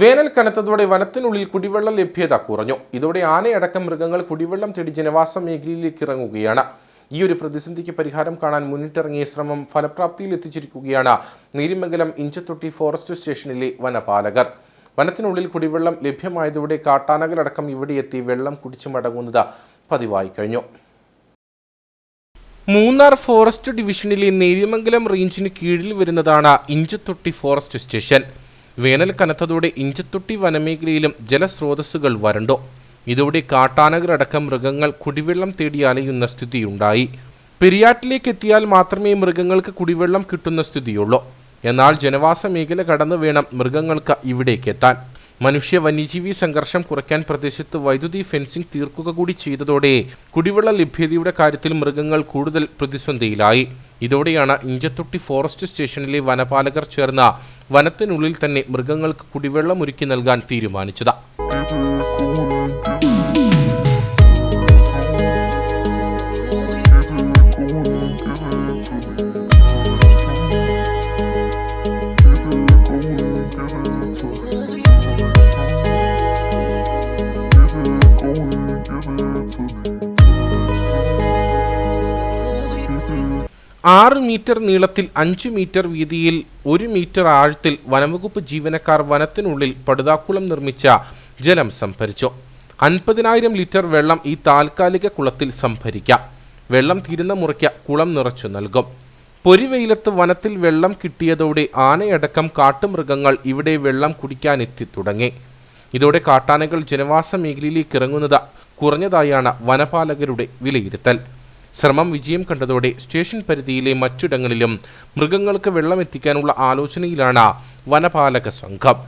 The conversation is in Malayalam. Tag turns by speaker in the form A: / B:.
A: വേനൽ കനത്തതോടെ വനത്തിനുള്ളിൽ കുടിവെള്ള ലഭ്യത കുറഞ്ഞു. ഇതോടെ ആനയടക്കം മൃഗങ്ങൾ കുടിവെള്ളം തേടി ജനവാസ മേഖലയിലേക്ക് ഇറങ്ങുകയാണ്. ഈ ഒരു പ്രതിസന്ധിക്ക് പരിഹാരം കാണാൻ മുന്നിട്ടിറങ്ങിയ ശ്രമം ഫലപ്രാപ്തിയിൽ എത്തിച്ചിരിക്കുകയാണ് നീരിമംഗലം ഇഞ്ചത്തൊട്ടി ഫോറസ്റ്റ് സ്റ്റേഷനിലെ വനപാലകർ. വനത്തിനുള്ളിൽ കുടിവെള്ളം ലഭ്യമായതോടെ കാട്ടാനകളടക്കം ഇവിടെ എത്തി വെള്ളം കുടിച്ചു മടങ്ങുന്നത് പതിവായി കഴിഞ്ഞു. മൂന്നാർ ഫോറസ്റ്റ് ഡിവിഷനിലെ നേര്യമംഗലം റേഞ്ചിന് കീഴിൽ വരുന്നതാണ് ഇഞ്ചത്തൊട്ടി ഫോറസ്റ്റ് സ്റ്റേഷൻ. വേനൽ കനത്തതോടെ ഇഞ്ചത്തൊട്ടി വനമേഖലയിലും ജലസ്രോതസ്സുകൾ വരണ്ടു? ഇതോടെ കാട്ടാനകളടക്കം മൃഗങ്ങൾ കുടിവെള്ളം തേടി അലയുന്ന സ്ഥിതിയുണ്ടായി. പെരിയാറ്റിലേക്ക് എത്തിയാൽ മാത്രമേ മൃഗങ്ങൾക്ക് കുടിവെള്ളം കിട്ടുന്ന സ്ഥിതിയുള്ളൂ. എന്നാൽ ജനവാസ മേഖല കടന്നു വേണം മൃഗങ്ങൾക്ക് ഇവിടേക്ക് എത്താൻ. മനുഷ്യ വന്യജീവി സംഘർഷം കുറയ്ക്കാൻ പ്രദേശത്ത് വൈദ്യുതി ഫെൻസിംഗ് തീർക്കുക കൂടി ചെയ്തതോടെ കുടിവെള്ള ലഭ്യതയുടെ കാര്യത്തിൽ മൃഗങ്ങൾ കൂടുതൽ പ്രതിസന്ധിയിലായി. ഇതോടെയാണ് ഇഞ്ചത്തൊട്ടി ഫോറസ്റ്റ് സ്റ്റേഷനിലെ വനപാലകർ ചേർന്ന വനത്തിനുള്ളിൽ തന്നെ മൃഗങ്ങൾക്ക് കുടിവെള്ളം ഒരുക്കി നൽകാൻ തീരുമാനിച്ചത്. ആറ് മീറ്റർ നീളത്തിൽ അഞ്ച് മീറ്റർ വീതിയിൽ ഒരു മീറ്റർ ആഴത്തിൽ വനംവകുപ്പ് ജീവനക്കാർ വനത്തിനുള്ളിൽ പടുതാക്കുളം നിർമ്മിച്ച ജലം സംഭരിച്ചു. അൻപതിനായിരം ലിറ്റർ വെള്ളം ഈ താൽക്കാലിക കുളത്തിൽ സംഭരിക്കാം. വെള്ളം തീരുന്ന മുറയ്ക്ക് കുളം നിറച്ചു നൽകും. പൊരിവെയിലത്ത് വനത്തിൽ വെള്ളം കിട്ടിയതോടെ ആനയടക്കം കാട്ടുമൃഗങ്ങൾ ഇവിടെ വെള്ളം കുടിക്കാനെത്തി തുടങ്ങി. ഇതോടെ കാട്ടാനകൾ ജനവാസ മേഖലയിലേക്ക് ഇറങ്ങുന്നത് കുറഞ്ഞതായാണ് വനപാലകരുടെ വിലയിരുത്തൽ. ശ്രമം വിജയം കണ്ടതോടെ സ്റ്റേഷൻ പരിധിയിലെ മറ്റിടങ്ങളിലും മൃഗങ്ങൾക്ക് വെള്ളമെത്തിക്കാനുള്ള ആലോചനയിലാണ് വനപാലക സംഘം.